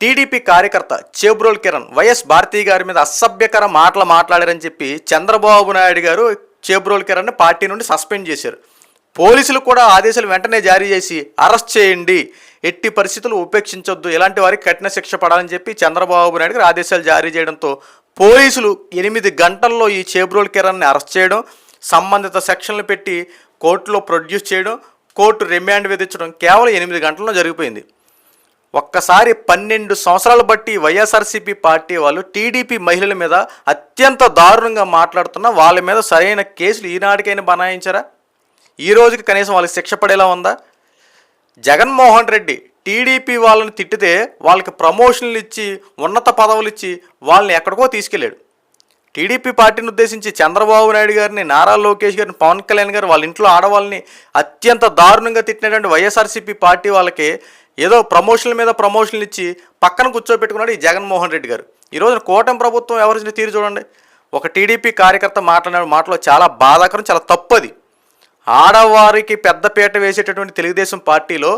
TDP కార్యకర్త Chebrol Kiran YS Bharati గారి మీద అసభ్యకర మాటలు మాట్లాడారని చెప్పి చంద్రబాబు నాయుడు గారు చేబ్రోల్ కిరణ్ని పార్టీ నుండి సస్పెండ్ చేశారు. పోలీసులు కూడా ఆదేశాలు వెంటనే జారీ చేసి అరెస్ట్ చేయండి ఎట్టి పరిస్థితులు ఉపేక్షించొద్దు ఇలాంటి వారికి కఠిన శిక్ష పడాలని చెప్పి చంద్రబాబు నాయుడు గారు ఆదేశాలు జారీ చేయడంతో పోలీసులు ఎనిమిది గంటల్లో ఈ చేబ్రోల్ కిరణ్ని అరెస్ట్ చేయడం సంబంధిత సెక్షన్లు పెట్టి కోర్టులో ప్రొడ్యూస్ చేయడం కోర్టు రిమాండ్ విధించడం కేవలం ఎనిమిది గంటల్లో జరిగిపోయింది. ఒక్కసారి పన్నెండు సంవత్సరాలు బట్టి వైఎస్ఆర్సీపీ పార్టీ వాళ్ళు టీడీపీ మహిళల మీద అత్యంత దారుణంగా మాట్లాడుతున్న వాళ్ళ మీద సరైన కేసులు ఈనాటికైనా బనాయించారా? ఈ రోజుకి కనీసం వాళ్ళకి శిక్ష పడేలా ఉందా? జగన్మోహన్ రెడ్డి టీడీపీ వాళ్ళని తిట్టితే వాళ్ళకి ప్రమోషన్లు ఇచ్చి ఉన్నత పదవులు ఇచ్చి వాళ్ళని ఎక్కడికో తీసుకెళ్ళాడు. టీడీపీ పార్టీని ఉద్దేశించి చంద్రబాబు నాయుడు గారిని నారా లోకేష్ గారిని పవన్ కళ్యాణ్ గారు వాళ్ళ ఇంట్లో ఆడవాళ్ళని అత్యంత దారుణంగా తిట్టినటువంటి వైఎస్ఆర్సీపీ పార్టీ వాళ్ళకి ఏదో ప్రమోషన్ల మీద ప్రమోషన్లు ఇచ్చి పక్కన కూర్చోబెట్టుకున్నాడు ఈ జగన్మోహన్ రెడ్డి గారు. ఈ రోజున కూటమి ప్రభుత్వం ఎవరిచిన తీరు చూడండి. ఒక టీడీపీ కార్యకర్త మాట్లాడిన మాటలో చాలా బాధాకరం చాలా తప్పది ఆడవారికి పెద్దపీట వేసేటటువంటి తెలుగుదేశం పార్టీలో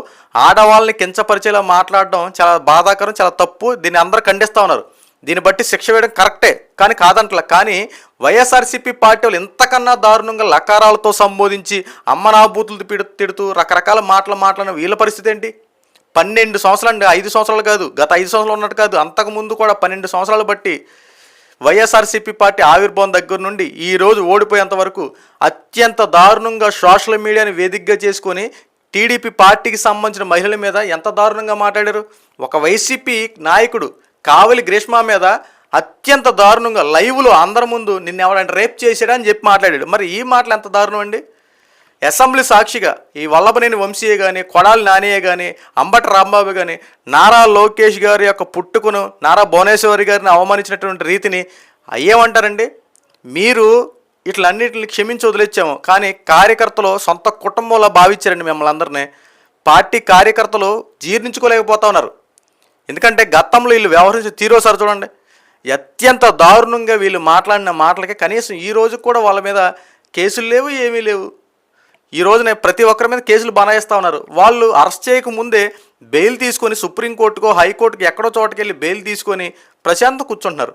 ఆడవాళ్ళని కించపరిచేలా మాట్లాడడం చాలా బాధాకరం చాలా తప్పు. దీన్ని అందరూ ఖండిస్తూ ఉన్నారు. దీన్ని బట్టి శిక్ష వేయడం కరెక్టే కానీ కాదంటలా. కానీ వైఎస్ఆర్సీపీ పార్టీ వాళ్ళు ఇంతకన్నా దారుణంగా లకారాలతో సంబోధించి అమ్మనాభూతులు తిడుతూ రకరకాల మాటలు మాట్లాడిన వీళ్ళ పరిస్థితి ఏంటి? పన్నెండు సంవత్సరాలు అండి ఐదు సంవత్సరాలు కాదు గత ఐదు సంవత్సరాలు ఉన్నట్టు కాదు అంతకుముందు కూడా పన్నెండు సంవత్సరాలు బట్టి వైఎస్ఆర్సీపీ పార్టీ ఆవిర్భావం దగ్గర నుండి ఈ రోజు ఓడిపోయేంత వరకు అత్యంత దారుణంగా సోషల్ మీడియాని వేదికగా చేసుకొని టీడీపీ పార్టీకి సంబంధించిన మహిళల మీద ఎంత దారుణంగా మాట్లాడారు? ఒక వైసీపీ నాయకుడు కావలి గ్రీష్మ మీద అత్యంత దారుణంగా లైవ్లో అందరి ముందు నిన్న ఎవడంటే రేప్ చేశాడని చెప్పి మాట్లాడాడు. మరి ఈ మాటలు ఎంత దారుణం అండి? అసెంబ్లీ సాక్షిగా ఈ వల్లభనేని వంశీయే కానీ కొడాలి నానియే కానీ అంబట రాంబాబు కానీ నారా లోకేష్ గారి యొక్క పుట్టుకును నారా భువనేశ్వరి గారిని అవమానించినటువంటి రీతిని అయ్యేమంటారండి? మీరు ఇట్లన్నిటిని క్షమించి వదిలేచ్చాము. కానీ కార్యకర్తలు సొంత కుటుంబంలో భావించారండి మిమ్మల్ని అందరినీ. పార్టీ కార్యకర్తలు జీర్ణించుకోలేకపోతా ఉన్నారు. ఎందుకంటే గతంలో వీళ్ళు వ్యవహరించి తీరోసారి చూడండి అత్యంత దారుణంగా వీళ్ళు మాట్లాడిన మాటలకి కనీసం ఈ రోజు కూడా వాళ్ళ మీద కేసులు లేవు ఏమీ లేవు. ఈ రోజున ప్రతి ఒక్కరి మీద కేసులు బనాయిస్తూ ఉన్నారు. వాళ్ళు అరెస్ట్ చేయకముందే బెయిల్ తీసుకొని సుప్రీంకోర్టుకో హైకోర్టుకి ఎక్కడో చోటుకెళ్ళి బెయిల్ తీసుకొని ప్రశాంతం కూర్చుంటున్నారు.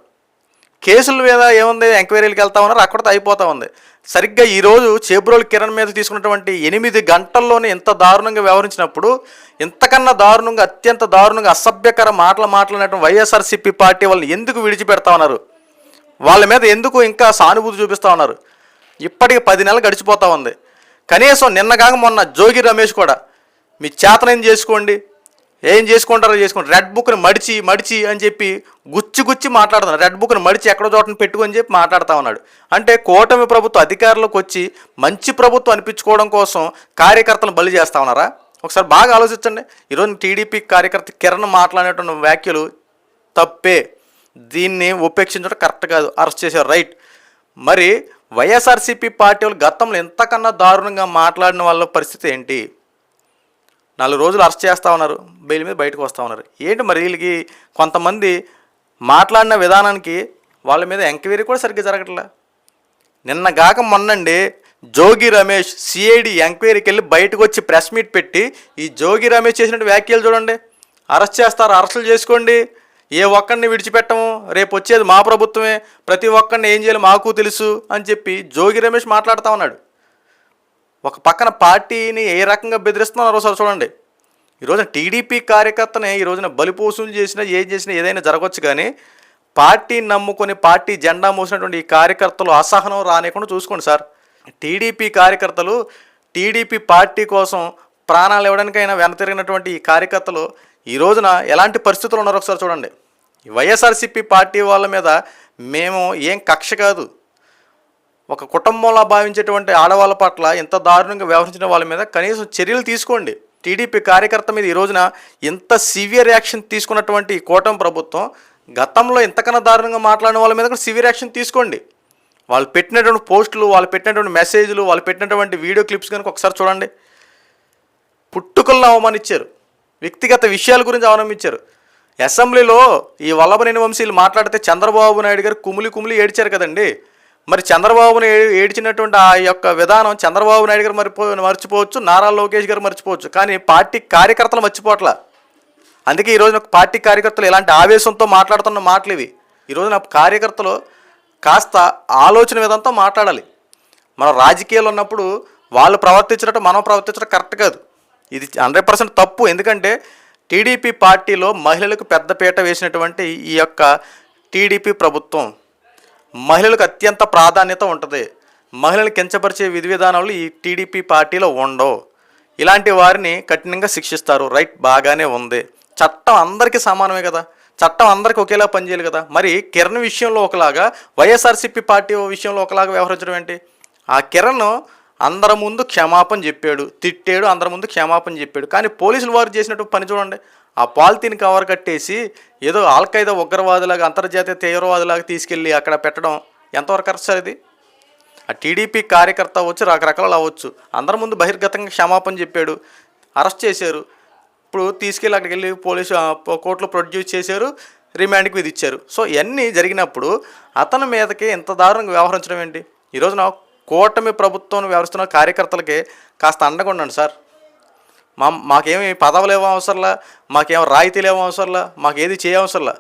కేసుల మీద ఏముంది? ఎంక్వైరీలకు వెళ్తా ఉన్నారు. అక్కడితో అయిపోతూ ఉంది. సరిగ్గా ఈరోజు చేబ్రోల్ కిరణ్ మీద తీసుకున్నటువంటి ఎనిమిది గంటల్లోనే ఇంత దారుణంగా వ్యవహరించినప్పుడు ఇంతకన్నా దారుణంగా అత్యంత దారుణంగా అసభ్యకర మాటలు మాట్లాడినటువంటి వైఎస్ఆర్సీపీ పార్టీ వాళ్ళని ఎందుకు విడిచిపెడతా ఉన్నారు? వాళ్ళ మీద ఎందుకు ఇంకా సానుభూతి చూపిస్తూ ఉన్నారు? ఇప్పటికి పది నెలలు గడిచిపోతా ఉంది. కనీసం నిన్నగాక మొన్న జోగి రమేష్ కూడా మీ చేతనేం చేసుకోండి. ఏం చేసుకుంటారో చేసుకోండి. రెడ్ బుక్ని మడిచి మడిచి అని చెప్పి గుచ్చి గుచ్చి మాట్లాడుతున్నాడు రెడ్ బుక్ని మడిచి ఎక్కడో చోటను పెట్టుకొని చెప్పి మాట్లాడుతూ ఉన్నాడు. అంటే కూటమి ప్రభుత్వం అధికారంలోకి వచ్చి మంచి ప్రభుత్వం అనిపించుకోవడం కోసం కార్యకర్తలను బలి చేస్తా ఉన్నారా? ఒకసారి బాగా ఆలోచించండి. ఈరోజు టీడీపీ కార్యకర్త కిరణ్ మాట్లాడేటువంటి వ్యాఖ్యలు తప్పే. దీన్ని ఉపేక్షించడం కరెక్ట్ కాదు. అరెస్ట్ చేశారు. రైట్ మరి వైఎస్ఆర్సీపీ పార్టీ వాళ్ళు గతంలో ఎంతకన్నా దారుణంగా మాట్లాడిన వాళ్ళ పరిస్థితి ఏంటి? నాలుగు రోజులు అరెస్ట్ చేస్తూ ఉన్నారు బెయిల్ మీద బయటకు వస్తూ ఉన్నారు. ఏంటి మరి వీళ్ళకి కొంతమంది మాట్లాడిన విధానానికి వాళ్ళ మీద ఎంక్వైరీ కూడా సరిగ్గా జరగట్లే? నిన్న గాక మొన్నండి జోగి రమేష్ సిఐడి ఎంక్వైరీకి వెళ్ళి బయటకు వచ్చి ప్రెస్ మీట్ పెట్టి ఈ జోగి రమేష్ చేసినట్టు వ్యాఖ్యలు చూడండి. అరెస్ట్ చేస్తారు అరెస్టులు చేసుకోండి. ఏ ఒక్కడిని విడిచిపెట్టము? రేపు వచ్చేది మా ప్రభుత్వమే. ప్రతి ఒక్కడిని ఏం చేయాలి మాకు తెలుసు అని చెప్పి జోగి రమేష్ మాట్లాడుతూ ఉన్నాడు. ఒక పక్కన పార్టీని ఏ రకంగా బెదిరిస్తున్నారో ఒకసారి చూడండి. ఈరోజు టీడీపీ కార్యకర్తనే ఈ రోజున బలిపోసులు చేసినా ఏం చేసినా ఏదైనా జరగవచ్చు కానీ పార్టీని నమ్ముకొని పార్టీ జెండా మోసినటువంటి ఈ కార్యకర్తలు అసహనం రానియకుండా చూసుకోండి సార్. టీడీపీ కార్యకర్తలు టీడీపీ పార్టీ కోసం ప్రాణాలు ఇవ్వడానికైనా వెనతిరిగినటువంటి ఈ కార్యకర్తలు ఈ రోజున ఎలాంటి పరిస్థితులు ఉన్నారో ఒకసారి చూడండి. వైఎస్ఆర్సీపీ పార్టీ వాళ్ళ మీద మేము ఏం కక్ష కాదు. ఒక కుటుంబంలో భావించేటువంటి ఆడవాళ్ళ పట్ల ఇంత దారుణంగా వ్యవహరించిన వాళ్ళ మీద కనీసం చర్యలు తీసుకోండి. టీడీపీ కార్యకర్త మీద ఈ రోజున ఇంత సివియర్ యాక్షన్ తీసుకున్నటువంటి కూటమి ప్రభుత్వం గతంలో ఇంతకన్నా దారుణంగా మాట్లాడిన వాళ్ళ మీద కూడా సివియర్ యాక్షన్ తీసుకోండి. వాళ్ళు పెట్టినటువంటి పోస్టులు వాళ్ళు పెట్టినటువంటి మెసేజ్లు వాళ్ళు పెట్టినటువంటి వీడియో క్లిప్స్ కనుక ఒకసారి చూడండి. పుట్టుకల్లో అవమానిచ్చారు వ్యక్తిగత విషయాల గురించి అవలంబించారు. అసెంబ్లీలో ఈ వల్లభనేని వంశీలు మాట్లాడితే చంద్రబాబు నాయుడు గారు కుమిలి కుమిలి ఏడ్చారు కదండి. మరి చంద్రబాబును ఏడ్చినటువంటి ఆ యొక్క విధానం చంద్రబాబు నాయుడు గారు మరిపో మర్చిపోవచ్చు నారా లోకేష్ గారు మర్చిపోవచ్చు. కానీ పార్టీ కార్యకర్తలు మర్చిపోవట్లా. అందుకే ఈ రోజున పార్టీ కార్యకర్తలు ఇలాంటి ఆవేశంతో మాట్లాడుతున్న మాటలు ఇవి. ఈ రోజున కార్యకర్తలు కాస్త ఆలోచన విధంతో మాట్లాడాలి. మనం రాజకీయాలు ఉన్నప్పుడు వాళ్ళు ప్రవర్తించినట్టు మనం ప్రవర్తించడం కరెక్ట్ కాదు. ఇది హండ్రెడ్ పర్సెంట్ తప్పు. ఎందుకంటే టీడీపీ పార్టీలో మహిళలకు పెద్దపీట వేసినటువంటి ఈ యొక్క టీడీపీ ప్రభుత్వం మహిళలకు అత్యంత ప్రాధాన్యత ఉంటుంది. మహిళలు కించపరిచే విధి విధానాలు ఈ టీడీపీ పార్టీలో ఉండవు. ఇలాంటి వారిని కఠినంగా శిక్షిస్తారు. రైట్ బాగానే ఉంది. చట్టం అందరికీ సమానమే కదా. చట్టం అందరికీ ఒకేలా పనిచేయాలి కదా. మరి కిరణ్ విషయంలో ఒకలాగా వైఎస్ఆర్సీపీ పార్టీ విషయంలో ఒకలాగా వ్యవహరించడం ఏంటి? ఆ కిరణ్ అందరి ముందు క్షమాపణ చెప్పాడు తిట్టాడు అందరి ముందు క్షమాపణ చెప్పాడు. కానీ పోలీసులు వారు చేసినట్టు పని చూడండి ఆ పాలిథిన్ కవర్ కట్టేసి ఏదో ఆల్ఖైదా ఉగ్రవాదులాగా అంతర్జాతీయ తీవ్రవాదులాగా తీసుకెళ్ళి అక్కడ పెట్టడం ఎంతవరకు కరెక్ట్ సార్ ఇది? ఆ టీడీపీ కార్యకర్త వచ్చి రకరకాలు అవ్వచ్చు. అందరి ముందు బహిర్గతంగా క్షమాపణ చెప్పాడు అరెస్ట్ చేశారు. ఇప్పుడు తీసుకెళ్ళి అక్కడికి వెళ్ళి పోలీసు కోర్టులో ప్రొడ్యూస్ చేశారు రిమాండ్కి విధిచ్చారు. సో ఇవన్నీ జరిగినప్పుడు అతని మీదకి ఇంత దారుణంగా వ్యవహరించడం ఏంటి? ఈరోజు నాకు కూటమి ప్రభుత్వం వ్యవహరిస్తున్న కార్యకర్తలకి కాస్త అండగా ఉండండి సార్. మా మాకేమి పదవులు ఏమో అవసరంలా మాకేం రాయితీలు ఏమో అవసరంలా మాకు ఏది చేయవసరంలా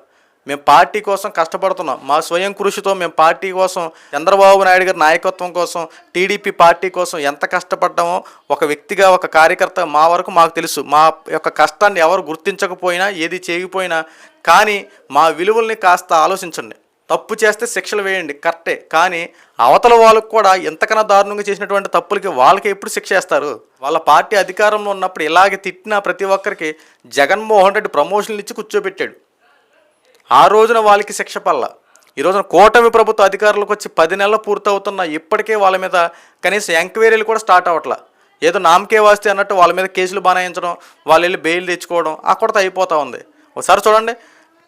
మేము పార్టీ కోసం కష్టపడుతున్నాం. మా స్వయం కృషితో మేము పార్టీ కోసం చంద్రబాబు నాయుడు గారి నాయకత్వం కోసం టీడీపీ పార్టీ కోసం ఎంత కష్టపడ్డామో ఒక వ్యక్తిగా ఒక కార్యకర్త మా వరకు మాకు తెలుసు. మా యొక్క కష్టాన్ని ఎవరు గుర్తించకపోయినా ఏది చేయకపోయినా కానీ మా విలువల్ని కాస్త ఆలోచించండి. తప్పు చేస్తే శిక్షలు వేయండి. కరెక్టే. కానీ అవతల వాళ్ళకు కూడా ఎంతకన్నా దారుణంగా చేసినటువంటి తప్పులకి వాళ్ళకి ఎప్పుడు శిక్ష వేస్తారు? వాళ్ళ పార్టీ అధికారంలో ఉన్నప్పుడు ఇలాగే తిట్టిన ప్రతి ఒక్కరికి జగన్మోహన్ రెడ్డి ప్రమోషన్లు ఇచ్చి కూర్చోబెట్టాడు. ఆ రోజున వాళ్ళకి శిక్ష పల్ల. ఈ రోజున కూటమి ప్రభుత్వ అధికారులకు వచ్చి పది నెలలు పూర్తవుతున్న ఇప్పటికే వాళ్ళ మీద కనీసం ఎంక్వైరీలు కూడా స్టార్ట్ అవ్వట్లా. ఏదో నామకే వాస్తే అన్నట్టు వాళ్ళ మీద కేసులు బనాయించడం వాళ్ళు వెళ్ళి బెయిల్ తెచ్చుకోవడం ఆ అయిపోతూ ఉంది. ఒకసారి చూడండి.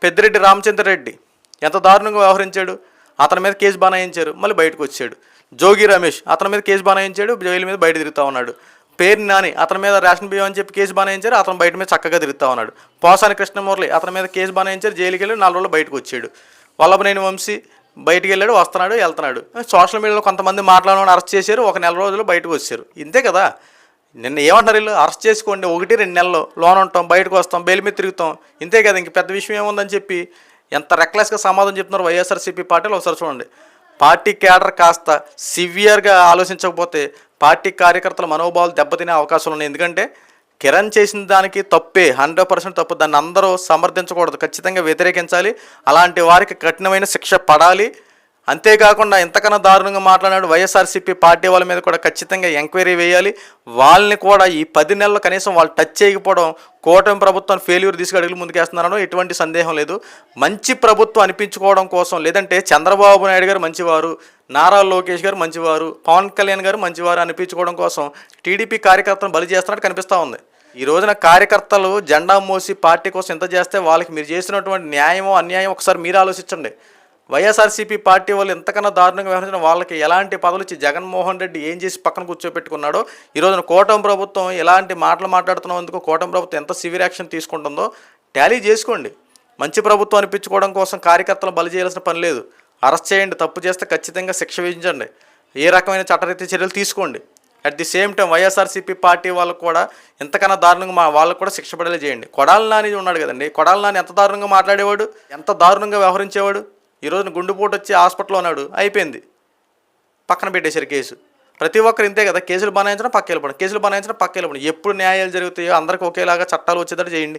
పెద్దిరెడ్డి రామచంద్రరెడ్డి ఎంత దారుణంగా వ్యవహరించాడు? అతని మీద కేసు బనాయించారు. మళ్ళీ బయటకు వచ్చాడు. జోగి రమేష్ అతని మీద కేసు బనాయించాడు జైలు మీద బయట తిరుగుతూ ఉన్నాడు. పేరు నాని అతని మీద రేషన్ బియ్యం అని చెప్పి కేసు బనాయించారు అతను బయట మీద చక్కగా తిరుగుతూ ఉన్నాడు. పోసాని కృష్ణమురళి అతని మీద కేసు బనాయించారు జైలుకి వెళ్ళి నాలుగు రోజులు బయటకు వచ్చాడు. వల్లభనేని వంశీ బయటికి వెళ్ళాడు వస్తున్నాడు వెళ్తున్నాడు. సోషల్ మీడియాలో కొంతమంది మాట్లాడమని అరెస్ట్ చేశారు ఒక నెల రోజులు బయటకు వచ్చారు. ఇంతే కదా? నిన్న ఏమంటారు వీళ్ళు? అరెస్ట్ చేసుకోండి ఒకటి రెండు నెలలు లోన్ ఉంటాం బయటకు వస్తాం బెయిల్ మీద తిరుగుతాం. ఇంతే కదా? ఇంక పెద్ద విషయం ఏముందని చెప్పి ఎంత రెక్లెస్గా సమాధానం చెప్తున్నారు వైఎస్ఆర్సీపీ పార్టీలో ఒకసారి చూడండి. పార్టీ క్యాడర్ కాస్త సివియర్గా ఆలోచించకపోతే పార్టీ కార్యకర్తల మనోభావాలు దెబ్బతినే అవకాశాలు ఉన్నాయి. ఎందుకంటే కిరణ్ చేసిన దానికి తప్పే హండ్రెడ్ పర్సెంట్ తప్పు. దాన్ని అందరూ సమర్థించకూడదు. ఖచ్చితంగా వ్యతిరేకించాలి. అలాంటి వారికి కఠినమైన శిక్ష పడాలి. అంతేకాకుండా ఇంతకన్నా దారుణంగా మాట్లాడాడు వైఎస్ఆర్సీపీ పార్టీ వాళ్ళ మీద కూడా ఖచ్చితంగా ఎంక్వైరీ వేయాలి. వాళ్ళని కూడా ఈ పది నెలలు కనీసం వాళ్ళు టచ్ చేయకపోవడం కూటమి ప్రభుత్వం ఫెయిల్యూర్ తీసుకు అడుగులు ముందుకేస్తున్నారనో ఎటువంటి సందేహం లేదు. మంచి ప్రభుత్వం అనిపించుకోవడం కోసం లేదంటే చంద్రబాబు నాయుడు గారు మంచివారు నారా లోకేష్ గారు మంచివారు పవన్ కళ్యాణ్ గారు మంచివారు అనిపించుకోవడం కోసం టీడీపీ కార్యకర్తలను బలి చేస్తున్నట్టు కనిపిస్తూ ఉంది. ఈ రోజున కార్యకర్తలు జెండా మోసి పార్టీ కోసం ఎంత చేస్తే వాళ్ళకి మీరు చేసినటువంటి న్యాయమో అన్యాయం ఒకసారి మీరు ఆలోచించండి. వైఎస్ఆర్సీపీ పార్టీ వాళ్ళు ఎంతకన్నా దారుణంగా వ్యవహరించిన వాళ్ళకి ఎలాంటి పదవులు ఇచ్చి జగన్మోహన్ రెడ్డి ఏం చేసి పక్కన కూర్చోబెట్టుకున్నాడో ఈ రోజున కూటమి ప్రభుత్వం ఎలాంటి మాటలు మాట్లాడుతున్నందుకు కూటమి ప్రభుత్వం ఎంత సివియర్ యాక్షన్ తీసుకుంటుందో టాలీ చేసుకోండి. మంచి ప్రభుత్వం అనిపించుకోవడం కోసం కార్యకర్తలు బలి చేయాల్సిన పని లేదు. అరెస్ట్ చేయండి తప్పు చేస్తే ఖచ్చితంగా శిక్ష విధించండి. ఏ రకమైన చట్టరీత్యా చర్యలు తీసుకోండి. At the same time YSRCP party వాళ్ళకు కూడా ఎంతకన్నా దారుణంగా మా వాళ్ళకు కూడా శిక్ష పడేలా చేయండి. కొడాల నాని ఉన్నాడు కదండి. కొడాల నాని ఎంత దారుణంగా మాట్లాడేవాడు? ఎంత దారుణంగా వ్యవహరించేవాడు? ఈరోజున గుండెపోటు వచ్చి హాస్పిటల్లో ఉన్నాడు అయిపోయింది. పక్కన పెట్టేశారు కేసు. ప్రతి ఒక్కరు ఇంతే కదా కేసులు బనాయించడం పక్క వెళ్ళిపోవడం కేసులు బనాయించడం పక్క వెళ్ళిపోవడం ఎప్పుడు న్యాయాలు జరుగుతాయో అందరికీ ఒకేలాగా చట్టాలు వచ్చేటట్టు చేయండి.